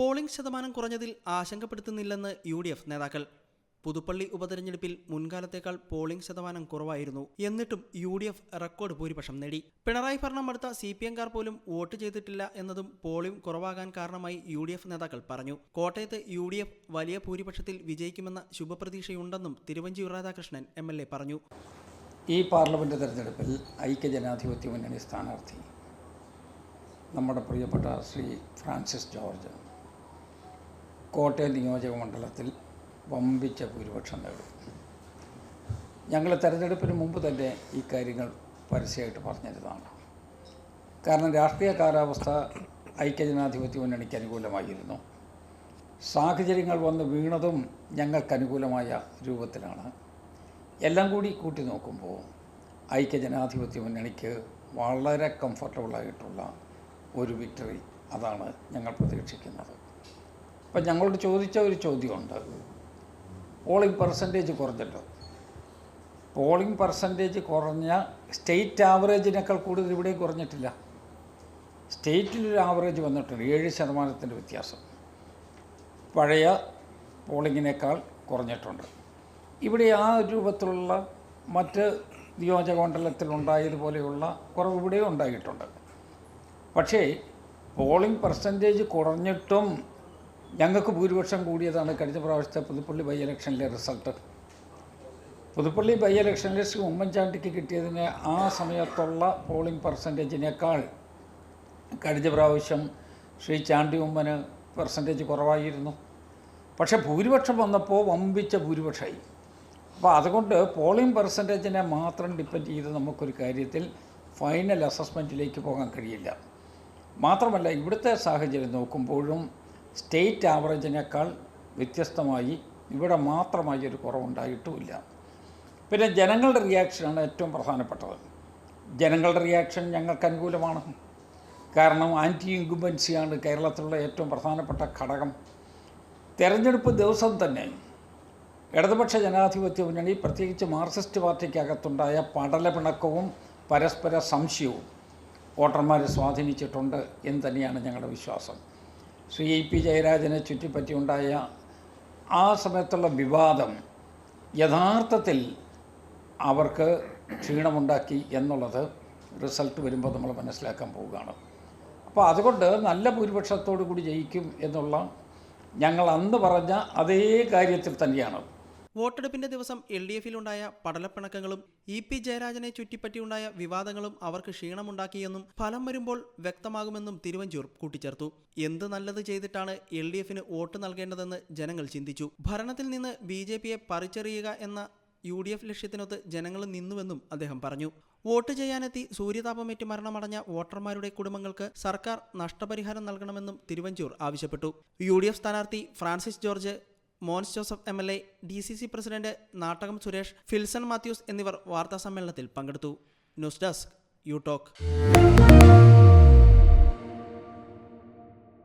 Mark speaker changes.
Speaker 1: Polling ശതമാനം കുറഞ്ഞതിൽ ആശങ്കപ്പെടുത്തുന്നില്ലെന്ന് യു ഡി എഫ് നേതാക്കൾ. പുതുപ്പള്ളി ഉപതെരഞ്ഞെടുപ്പിൽ മുൻകാലത്തേക്കാൾ പോളിംഗ് ശതമാനം കുറവായിരുന്നു. എന്നിട്ടും യു ഡി എഫ് റെക്കോർഡ് ഭൂരിപക്ഷം നേടി. പിണറായി ഭരണം അടുത്ത സി പി എംകാർ പോലും വോട്ട് ചെയ്തിട്ടില്ല എന്നതും പോളിംഗ് കുറവാകാൻ കാരണമായി യു ഡി എഫ് നേതാക്കൾ പറഞ്ഞു. കോട്ടയത്ത് യു ഡി എഫ് വലിയ ഭൂരിപക്ഷത്തിൽ വിജയിക്കുമെന്ന ശുഭപ്രതീക്ഷയുണ്ടെന്നും Thiruvanchoor Radhakrishnan M L A പറഞ്ഞു.
Speaker 2: ഈ പാർലമെന്റ് തെരഞ്ഞെടുപ്പിൽ ഐക്യ ജനാധിപത്യ മുന്നണി സ്ഥാനാർത്ഥി നമ്മുടെ പ്രിയപ്പെട്ട ശ്രീ ഫ്രാൻസിസ് ജോർജ് കോട്ടയം നിയോജക മണ്ഡലത്തിൽ വമ്പിച്ച ഭൂരിപക്ഷം നേടും. ഞങ്ങൾ തെരഞ്ഞെടുപ്പിന് മുമ്പ് തന്നെ ഈ കാര്യങ്ങൾ പരസ്യമായിട്ട് പറഞ്ഞിരുന്നതാണ്. കാരണം രാഷ്ട്രീയ കാലാവസ്ഥ ഐക്യജനാധിപത്യ മുന്നണിക്ക് അനുകൂലമായിരുന്നു. സാഹചര്യങ്ങൾ വന്ന് വീണതും ഞങ്ങൾക്ക് അനുകൂലമായ രൂപത്തിലാണ്. എല്ലാം കൂടി കൂട്ടി നോക്കുമ്പോൾ ഐക്യജനാധിപത്യ മുന്നണിക്ക് വളരെ കംഫർട്ടബിളായിട്ടുള്ള ഒരു വിക്ടറി അതാണ് ഞങ്ങൾ പ്രതീക്ഷിക്കുന്നത്. അപ്പം ഞങ്ങളോട് ചോദിച്ച ഒരു ചോദ്യമുണ്ട്. പോളിംഗ് പെർസെന്റേജ് കുറഞ്ഞല്ലോ പോളിംഗ് പെർസെന്റേജ് കുറഞ്ഞ സ്റ്റേറ്റ് ആവറേജിനേക്കാൾ കൂടുതൽ ഇവിടെയും കുറഞ്ഞിട്ടില്ല. സ്റ്റേറ്റിലൊരു ആവറേജ് വന്നിട്ടുണ്ട്. ഏഴ് ശതമാനത്തിന്റെ വ്യത്യാസം. പഴയ പോളിങ്ങിനേക്കാൾ കുറഞ്ഞിട്ടുണ്ട്. ഇവിടെ ആ രൂപത്തിലുള്ള മറ്റ് നിയോജക നിയോജകമണ്ഡലത്തിലുണ്ടായതുപോലെയുള്ള കുറവ് ഇവിടെയും ഉണ്ടായിട്ടുണ്ട്. പക്ഷേ പോളിംഗ് പെർസെന്റേജ് കുറഞ്ഞിട്ടും ഞങ്ങൾക്ക് ഭൂരിപക്ഷം കൂടിയതാണ് കഴിഞ്ഞ പ്രാവശ്യത്തെ പുതുപ്പള്ളി ബൈ ഇലക്ഷനിലെ റിസൾട്ട്. പുതുപ്പള്ളി ബൈ ഇലക്ഷനിൽ ശ്രീ ഉമ്മൻചാണ്ടിക്ക് കിട്ടിയതിന് ആ സമയത്തുള്ള പോളിംഗ് പെർസെന്റേജിനേക്കാൾ കഴിഞ്ഞ പ്രാവശ്യം ശ്രീ ചാണ്ടി ഉമ്മന് പെർസെന്റേജ് കുറവായിരുന്നു. പക്ഷേ ഭൂരിപക്ഷം വന്നപ്പോൾ വമ്പിച്ച ഭൂരിപക്ഷമായി. അപ്പോൾ അതുകൊണ്ട് പോളിംഗ് പെർസെന്റേജിനെ മാത്രം ഡിപ്പെൻഡ് ചെയ്ത് നമുക്കൊരു കാര്യത്തിൽ ഫൈനൽ അസസ്മെന്റിലേക്ക് പോകാൻ കഴിയില്ല. മാത്രമല്ല ഇവിടുത്തെ സാഹചര്യം നോക്കുമ്പോഴും സ്റ്റേറ്റ് ആവറേജിനേക്കാൾ വ്യത്യസ്തമായി ഇവിടെ മാത്രമായി ഒരു കുറവുണ്ടായിട്ടുമില്ല. പിന്നെ ജനങ്ങളുടെ റിയാക്ഷനാണ് ഏറ്റവും പ്രധാനപ്പെട്ടത്. ജനങ്ങളുടെ റിയാക്ഷൻ ഞങ്ങൾക്ക് അനുകൂലമാണ്. കാരണം ആന്റി ഇൻകുംബൻസിയാണ് കേരളത്തിലുള്ള ഏറ്റവും പ്രധാനപ്പെട്ട ഘടകം. തെരഞ്ഞെടുപ്പ് ദിവസം തന്നെ ഇടതുപക്ഷ ജനാധിപത്യ മുന്നണി പ്രത്യേകിച്ച് മാർക്സിസ്റ്റ് പാർട്ടിക്കകത്തുണ്ടായ പടലപിണക്കവും പരസ്പര സംശയവും വോട്ടർമാരെ സ്വാധീനിച്ചിട്ടുണ്ട് എന്ന് തന്നെയാണ് ഞങ്ങളുടെ വിശ്വാസം. ശ്രീ ഇ പി ജയരാജനെ ചുറ്റിപ്പറ്റിയുണ്ടായ ആ സമയത്തുള്ള വിവാദം യഥാർത്ഥത്തിൽ അവർക്ക് ക്ഷീണമുണ്ടാക്കി എന്നുള്ളത് റിസൾട്ട് വരുമ്പോൾ നമ്മൾ മനസ്സിലാക്കാൻ പോവുകയാണ്. അപ്പോൾ അതുകൊണ്ട് നല്ല ഭൂരിപക്ഷത്തോടു കൂടി ജയിക്കും എന്നുള്ള ഞങ്ങൾ അന്ന് പറഞ്ഞ അതേ കാര്യത്തിൽ തന്നെയാണ്.
Speaker 1: വോട്ടെടുപ്പിന്റെ ദിവസം എൽ ഡി എഫിലുണ്ടായ പടലപ്പിണക്കങ്ങളും ഇ പി ജയരാജനെ ചുറ്റിപ്പറ്റിയുണ്ടായ വിവാദങ്ങളും അവർക്ക് ക്ഷീണമുണ്ടാക്കിയെന്നും ഫലം വരുമ്പോൾ വ്യക്തമാകുമെന്നും തിരുവഞ്ചൂർ കൂട്ടിച്ചേർത്തു. എന്ത് നല്ലത് ചെയ്തിട്ടാണ് എൽ ഡി എഫിന് വോട്ട് നൽകേണ്ടതെന്ന് ജനങ്ങൾ ചിന്തിച്ചു. ഭരണത്തിൽ നിന്ന് ബി ജെ പിയെ പറിച്ചെറിയുക എന്ന യു ഡി എഫ് ലക്ഷ്യത്തിനൊത്ത് ജനങ്ങൾ നിന്നുവെന്നും അദ്ദേഹം പറഞ്ഞു. വോട്ട് ചെയ്യാനെത്തി സൂര്യതാപമേറ്റ് മരണമടഞ്ഞ വോട്ടർമാരുടെ കുടുംബങ്ങൾക്ക് സർക്കാർ നഷ്ടപരിഹാരം നൽകണമെന്നും തിരുവഞ്ചൂർ ആവശ്യപ്പെട്ടു. യു സ്ഥാനാർത്ഥി Francis George Mons Joseph M L A D C C president Nattakam Suresh Filson Mathews എന്നിവർ വാർത്താ സമ്മേളനത്തിൽ പങ്കെടുത്തു. News desk you talk